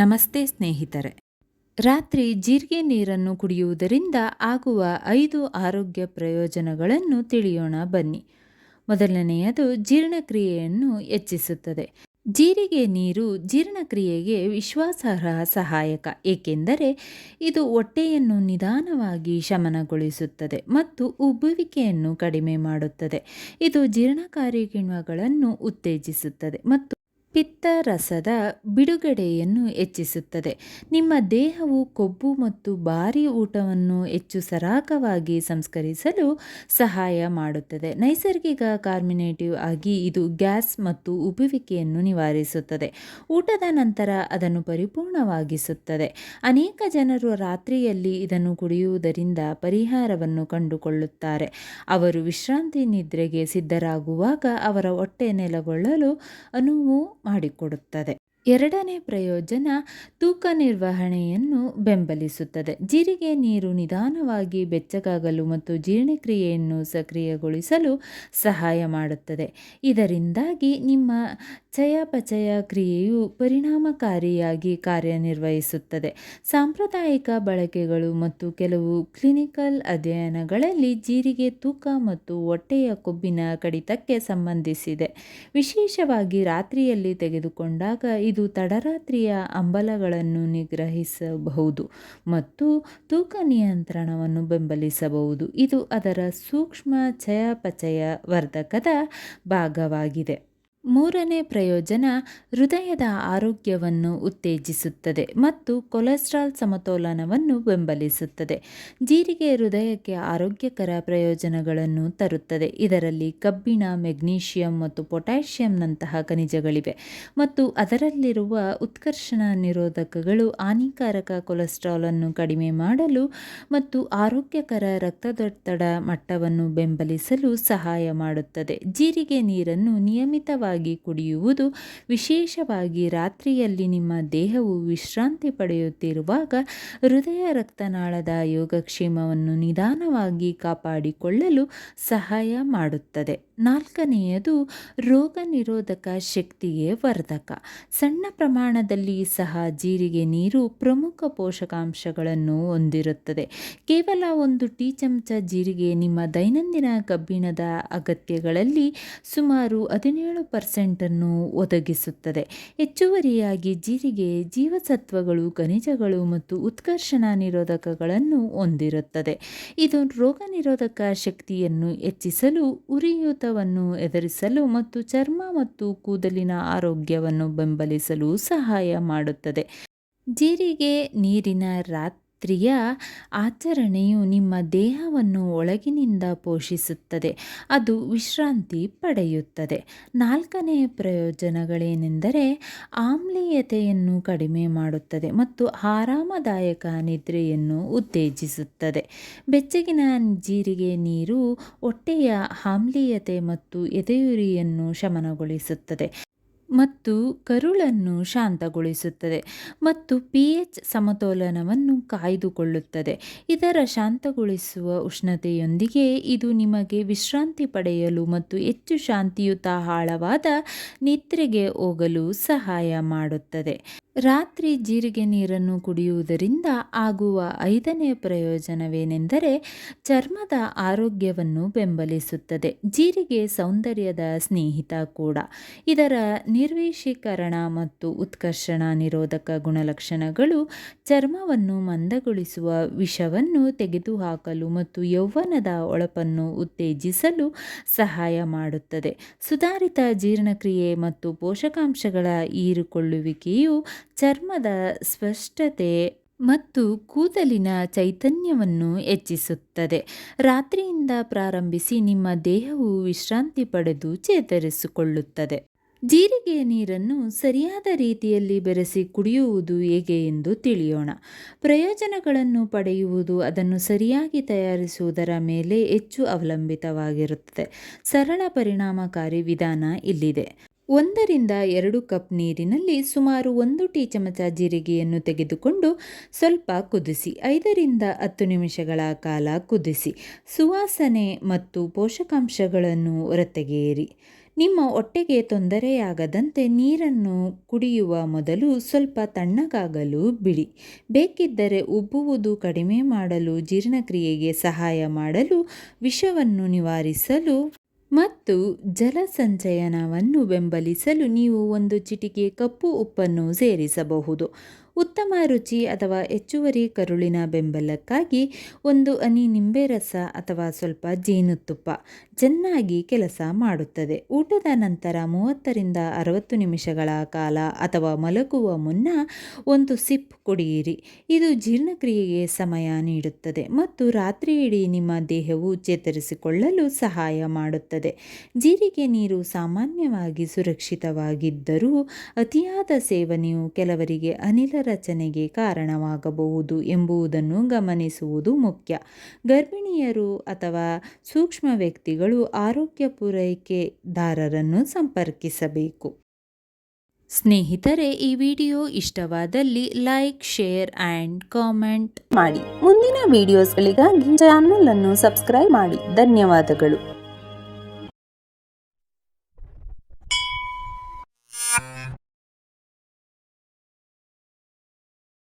ನಮಸ್ತೆ ಸ್ನೇಹಿತರೆ. ರಾತ್ರಿ ಜೀರಿಗೆ ನೀರನ್ನು ಕುಡಿಯುವುದರಿಂದ ಆಗುವ ಐದು ಆರೋಗ್ಯ ಪ್ರಯೋಜನಗಳನ್ನು ತಿಳಿಯೋಣ ಬನ್ನಿ. ಮೊದಲನೆಯದು ಜೀರ್ಣಕ್ರಿಯೆಯನ್ನು ಹೆಚ್ಚಿಸುತ್ತದೆ. ಜೀರಿಗೆ ನೀರು ಜೀರ್ಣಕ್ರಿಯೆಗೆ ವಿಶ್ವಾಸಾರ್ಹ ಸಹಾಯಕ, ಏಕೆಂದರೆ ಇದು ಹೊಟ್ಟೆಯನ್ನು ನಿಧಾನವಾಗಿ ಶಮನಗೊಳಿಸುತ್ತದೆ ಮತ್ತು ಉಬ್ಬುವಿಕೆಯನ್ನು ಕಡಿಮೆ ಮಾಡುತ್ತದೆ. ಇದು ಜೀರ್ಣಕಾರಿ ಕಿಣ್ವಗಳನ್ನು ಉತ್ತೇಜಿಸುತ್ತದೆ ಮತ್ತು ಪಿತ್ತರಸದ ಬಿಡುಗಡೆಯನ್ನು ಹೆಚ್ಚಿಸುತ್ತದೆ. ನಿಮ್ಮ ದೇಹವು ಕೊಬ್ಬು ಮತ್ತು ಭಾರೀ ಊಟವನ್ನು ಹೆಚ್ಚು ಸರಾಗವಾಗಿ ಸಂಸ್ಕರಿಸಲು ಸಹಾಯ ಮಾಡುತ್ತದೆ. ನೈಸರ್ಗಿಕ ಕಾರ್ಮಿನೇಟಿವ್ ಆಗಿ ಇದು ಗ್ಯಾಸ್ ಮತ್ತು ಉಬ್ಬುವಿಕೆಯನ್ನು ನಿವಾರಿಸುತ್ತದೆ. ಊಟದ ನಂತರ ಅದನ್ನು ಪರಿಪೂರ್ಣವಾಗಿಸುತ್ತದೆ. ಅನೇಕ ಜನರು ರಾತ್ರಿಯಲ್ಲಿ ಇದನ್ನು ಕುಡಿಯುವುದರಿಂದ ಪರಿಹಾರವನ್ನು ಕಂಡುಕೊಳ್ಳುತ್ತಾರೆ. ಅವರು ವಿಶ್ರಾಂತಿ ನಿದ್ರೆಗೆ ಸಿದ್ಧರಾಗುವಾಗ ಅವರ ಹೊಟ್ಟೆ ನೆಲಗೊಳ್ಳಲು ಅನುವು ಮಾಡಿಕೊಡುತ್ತದೆ ಎರಡನೇ ಪ್ರಯೋಜನ ತೂಕ ನಿರ್ವಹಣೆಯನ್ನು ಬೆಂಬಲಿಸುತ್ತದೆ. ಜೀರಿಗೆ ನೀರು ನಿಧಾನವಾಗಿ ಬೆಚ್ಚಗಾಗಲು ಮತ್ತು ಜೀರ್ಣಕ್ರಿಯೆಯನ್ನು ಸಕ್ರಿಯಗೊಳಿಸಲು ಸಹಾಯ ಮಾಡುತ್ತದೆ. ಇದರಿಂದಾಗಿ ನಿಮ್ಮ ಚಯಾಪಚಯ ಕ್ರಿಯೆಯು ಪರಿಣಾಮಕಾರಿಯಾಗಿ ಕಾರ್ಯನಿರ್ವಹಿಸುತ್ತದೆ. ಸಾಂಪ್ರದಾಯಿಕ ಬಳಕೆಗಳು ಮತ್ತು ಕೆಲವು ಕ್ಲಿನಿಕಲ್ ಅಧ್ಯಯನಗಳಲ್ಲಿ ಜೀರಿಗೆ ತೂಕ ಮತ್ತು ಹೊಟ್ಟೆಯ ಕೊಬ್ಬಿನ ಕಡಿತಕ್ಕೆ ಸಂಬಂಧಿಸಿದೆ. ವಿಶೇಷವಾಗಿ ರಾತ್ರಿಯಲ್ಲಿ ತೆಗೆದುಕೊಂಡಾಗ ಇದು ತಡರಾತ್ರಿಯ ಅಂಬಲಗಳನ್ನು ನಿಗ್ರಹಿಸಬಹುದು ಮತ್ತು ತೂಕ ನಿಯಂತ್ರಣವನ್ನು ಬೆಂಬಲಿಸಬಹುದು. ಇದು ಅದರ ಸೂಕ್ಷ್ಮ ಚಯಾಪಚಯ ವರ್ಧಕದ ಭಾಗವಾಗಿದೆ. ಮೂರನೇ ಪ್ರಯೋಜನ ಹೃದಯದ ಆರೋಗ್ಯವನ್ನು ಉತ್ತೇಜಿಸುತ್ತದೆ ಮತ್ತು ಕೊಲೆಸ್ಟ್ರಾಲ್ ಸಮತೋಲನವನ್ನು ಬೆಂಬಲಿಸುತ್ತದೆ. ಜೀರಿಗೆ ಹೃದಯಕ್ಕೆ ಆರೋಗ್ಯಕರ ಪ್ರಯೋಜನಗಳನ್ನು ತರುತ್ತದೆ. ಇದರಲ್ಲಿ ಕಬ್ಬಿಣ, ಮೆಗ್ನೀಷಿಯಂ ಮತ್ತು ಪೊಟ್ಯಾಷಿಯಂನಂತಹ ಖನಿಜಗಳಿವೆ ಮತ್ತು ಅದರಲ್ಲಿರುವ ಉತ್ಕರ್ಷಣ ನಿರೋಧಕಗಳು ಹಾನಿಕಾರಕ ಕೊಲೆಸ್ಟ್ರಾಲ್ ಅನ್ನು ಕಡಿಮೆ ಮಾಡಲು ಮತ್ತು ಆರೋಗ್ಯಕರ ರಕ್ತದೊತ್ತಡ ಮಟ್ಟವನ್ನು ಬೆಂಬಲಿಸಲು ಸಹಾಯ ಮಾಡುತ್ತದೆ. ಜೀರಿಗೆ ನೀರನ್ನು ನಿಯಮಿತವಾಗಿ ಕುಡಿಯುವುದು ವಿಶೇಷವಾಗಿ ರಾತ್ರಿಯಲ್ಲಿ ನಿಮ್ಮ ದೇಹವು ವಿಶ್ರಾಂತಿ ಪಡೆಯುತ್ತಿರುವಾಗ ಹೃದಯ ರಕ್ತನಾಳದ ಯೋಗಕ್ಷೇಮವನ್ನು ನಿಧಾನವಾಗಿ ಕಾಪಾಡಿಕೊಳ್ಳಲು ಸಹಾಯ ಮಾಡುತ್ತದೆ. ನಾಲ್ಕನೆಯದು ರೋಗ ನಿರೋಧಕ ಶಕ್ತಿಗೆ ವರ್ಧಕ. ಸಣ್ಣ ಪ್ರಮಾಣದಲ್ಲಿ ಸಹ ಜೀರಿಗೆ ನೀರು ಪ್ರಮುಖ ಪೋಷಕಾಂಶಗಳನ್ನು ಹೊಂದಿರುತ್ತದೆ. ಕೇವಲ ಒಂದು ಟೀ ಚಮಚ ಜೀರಿಗೆ ನಿಮ್ಮ ದೈನಂದಿನ ಕಬ್ಬಿಣದ ಅಗತ್ಯಗಳಲ್ಲಿ ಸುಮಾರು ಹದಿನೇಳು ಪರ್ಸೆಂಟನ್ನು ಒದಗಿಸುತ್ತದೆ. ಹೆಚ್ಚುವರಿಯಾಗಿ ಜೀರಿಗೆ ಜೀವಸತ್ವಗಳು, ಖನಿಜಗಳು ಮತ್ತು ಉತ್ಕರ್ಷಣ ನಿರೋಧಕಗಳನ್ನು ಹೊಂದಿರುತ್ತದೆ. ಇದು ರೋಗ ನಿರೋಧಕ ಶಕ್ತಿಯನ್ನು ಹೆಚ್ಚಿಸಲು ಉರಿಯೂತವನ್ನು ಎದುರಿಸಲು ಮತ್ತು ಚರ್ಮ ಮತ್ತು ಕೂದಲಿನ ಆರೋಗ್ಯವನ್ನು ಬೆಂಬಲಿಸಲು ಸಹಾಯ ಮಾಡುತ್ತದೆ. ಜೀರಿಗೆ ನೀರಿನ ರಾತ್ರಿಯ ಆಚರಣೆಯು ನಿಮ್ಮ ದೇಹವನ್ನು ಒಳಗಿನಿಂದ ಪೋಷಿಸುತ್ತದೆ. ಅದು ವಿಶ್ರಾಂತಿ ಪಡೆಯುತ್ತದೆ. ನಾಲ್ಕನೆಯ ಪ್ರಯೋಜನಗಳೇನೆಂದರೆ ಆಮ್ಲೀಯತೆಯನ್ನು ಕಡಿಮೆ ಮಾಡುತ್ತದೆ ಮತ್ತು ಆರಾಮದಾಯಕ ನಿದ್ರೆಯನ್ನು ಉತ್ತೇಜಿಸುತ್ತದೆ. ಬೆಚ್ಚಗಿನ ಜೀರಿಗೆ ನೀರು ಹೊಟ್ಟೆಯ ಆಮ್ಲೀಯತೆ ಮತ್ತು ಎದೆಯುರಿಯನ್ನು ಶಮನಗೊಳಿಸುತ್ತದೆ. ಮತ್ತು ಕರುಳನ್ನು ಶಾಂತಗೊಳಿಸುತ್ತದೆ ಮತ್ತು ಪಿ ಎಚ್ ಸಮತೋಲನವನ್ನು ಕಾಯ್ದುಕೊಳ್ಳುತ್ತದೆ. ಇದರ ಶಾಂತಗೊಳಿಸುವ ಉಷ್ಣತೆಯೊಂದಿಗೆ ಇದು ನಿಮಗೆ ವಿಶ್ರಾಂತಿ ಪಡೆಯಲು ಮತ್ತು ಹೆಚ್ಚು ಶಾಂತಿಯುತ ಆಳವಾದ ನಿದ್ರೆಗೆ ಹೋಗಲು ಸಹಾಯ ಮಾಡುತ್ತದೆ. ರಾತ್ರಿ ಜೀರಿಗೆ ನೀರನ್ನು ಕುಡಿಯುವುದರಿಂದ ಆಗುವ ಐದನೇ ಪ್ರಯೋಜನವೇನೆಂದರೆ ಚರ್ಮದ ಆರೋಗ್ಯವನ್ನು ಬೆಂಬಲಿಸುತ್ತದೆ. ಜೀರಿಗೆ ಸೌಂದರ್ಯದ ಸ್ನೇಹಿತ ಕೂಡ. ಇದರ ನಿರ್ವೀಶೀಕರಣ ಮತ್ತು ಉತ್ಕರ್ಷಣ ನಿರೋಧಕ ಗುಣಲಕ್ಷಣಗಳು ಚರ್ಮವನ್ನು ಮಂದಗೊಳಿಸುವ ವಿಷವನ್ನು ತೆಗೆದುಹಾಕಲು ಮತ್ತು ಯೌವನದ ಒಳಪನ್ನು ಉತ್ತೇಜಿಸಲು ಸಹಾಯ ಮಾಡುತ್ತದೆ. ಸುಧಾರಿತ ಜೀರ್ಣಕ್ರಿಯೆ ಮತ್ತು ಪೋಷಕಾಂಶಗಳ ಹೀರಿಕೊಳ್ಳುವಿಕೆಯು ಚರ್ಮದ ಸ್ಪಷ್ಟತೆ ಮತ್ತು ಕೂದಲಿನ ಚೈತನ್ಯವನ್ನು ಹೆಚ್ಚಿಸುತ್ತದೆ. ರಾತ್ರಿಯಿಂದ ಪ್ರಾರಂಭಿಸಿ ನಿಮ್ಮ ದೇಹವು ವಿಶ್ರಾಂತಿ ಪಡೆದು ಚೇತರಿಸಿಕೊಳ್ಳುತ್ತದೆ. ಜೀರಿಗೆಯ ನೀರನ್ನು ಸರಿಯಾದ ರೀತಿಯಲ್ಲಿ ಬೆರೆಸಿ ಕುಡಿಯುವುದು ಹೇಗೆ ಎಂದು ತಿಳಿಯೋಣ. ಪ್ರಯೋಜನಗಳನ್ನು ಪಡೆಯುವುದು ಅದನ್ನು ಸರಿಯಾಗಿ ತಯಾರಿಸುವುದರ ಮೇಲೆ ಹೆಚ್ಚು ಅವಲಂಬಿತವಾಗಿರುತ್ತದೆ. ಸರಳ ಪರಿಣಾಮಕಾರಿ ವಿಧಾನ ಇಲ್ಲಿದೆ. ಒಂದರಿಂದ ಎರಡು ಕಪ್ ನೀರಿನಲ್ಲಿ ಸುಮಾರು ಒಂದು ಟೀ ಚಮಚ ಜೀರಿಗೆಯನ್ನು ತೆಗೆದುಕೊಂಡು ಸ್ವಲ್ಪ ಕುದಿಸಿ, ಐದರಿಂದ ಹತ್ತು ನಿಮಿಷಗಳ ಕಾಲ ಕುದಿಸಿ, ಸುವಾಸನೆ ಮತ್ತು ಪೋಷಕಾಂಶಗಳನ್ನು ಹೊರತೆಗೆಯಿರಿ. ನಿಮ್ಮ ಹೊಟ್ಟೆಗೆ ತೊಂದರೆಯಾಗದಂತೆ ನೀರನ್ನು ಕುಡಿಯುವ ಮೊದಲು ಸ್ವಲ್ಪ ತಣ್ಣಗಾಗಲು ಬಿಡಿ. ಬೇಕಿದ್ದರೆ ಉಬ್ಬುವುದು ಕಡಿಮೆ ಮಾಡಲು ಜೀರ್ಣಕ್ರಿಯೆಗೆ ಸಹಾಯ ಮಾಡಲು ವಿಷವನ್ನು ನಿವಾರಿಸಲು ಮತ್ತು ಜಲಸಂಚಯನವನ್ನು ಬೆಂಬಲಿಸಲು ನೀವು ಒಂದು ಚಿಟಿಕೆ ಕಪ್ಪು ಉಪ್ಪನ್ನು ಸೇರಿಸಬಹುದು. ಉತ್ತಮ ರುಚಿ ಅಥವಾ ಹೆಚ್ಚುವರಿ ಕರುಳಿನ ಬೆಂಬಲಕ್ಕಾಗಿ ಒಂದು ಅನಿ ನಿಂಬೆ ರಸ ಅಥವಾ ಸ್ವಲ್ಪ ಜೇನುತುಪ್ಪ ಚೆನ್ನಾಗಿ ಕೆಲಸ ಮಾಡುತ್ತದೆ. ಊಟದ ನಂತರ ಮೂವತ್ತರಿಂದ ಅರವತ್ತು ನಿಮಿಷಗಳ ಕಾಲ ಅಥವಾ ಮಲಗುವ ಮುನ್ನ ಒಂದು ಸಿಪ್ ಕುಡಿಯಿರಿ. ಇದು ಜೀರ್ಣಕ್ರಿಯೆಗೆ ಸಮಯ ನೀಡುತ್ತದೆ ಮತ್ತು ರಾತ್ರಿಯಿಡೀ ನಿಮ್ಮ ದೇಹವು ಚೇತರಿಸಿಕೊಳ್ಳಲು ಸಹಾಯ ಮಾಡುತ್ತದೆ. ಜೀರಿಗೆ ನೀರು ಸಾಮಾನ್ಯವಾಗಿ ಸುರಕ್ಷಿತವಾಗಿದ್ದರೂ ಅತಿಯಾದ ಸೇವನೆಯು ಕೆಲವರಿಗೆ ಅನಿಲ ರಚನೆಗೆ ಕಾರಣವಾಗಬಹುದು ಎಂಬುದನ್ನು ಗಮನಿಸುವುದು ಮುಖ್ಯ. ಗರ್ಭಿಣಿಯರು ಅಥವಾ ಸೂಕ್ಷ್ಮ ವ್ಯಕ್ತಿಗಳು ಆರೋಗ್ಯ ಪೂರೈಕೆದಾರರನ್ನು ಸಂಪರ್ಕಿಸಬೇಕು. ಸ್ನೇಹಿತರೆ, ಈ ವಿಡಿಯೋ ಇಷ್ಟವಾದಲ್ಲಿ ಲೈಕ್, ಶೇರ್ ಆ್ಯಂಡ್ ಕಾಮೆಂಟ್ ಮಾಡಿ. ಮುಂದಿನ ವಿಡಿಯೋಸ್ಗಳಿಗಾಗಿ ಚಾನಲನ್ನು ಸಬ್ಸ್ಕ್ರೈಬ್ ಮಾಡಿ. ಧನ್ಯವಾದಗಳು.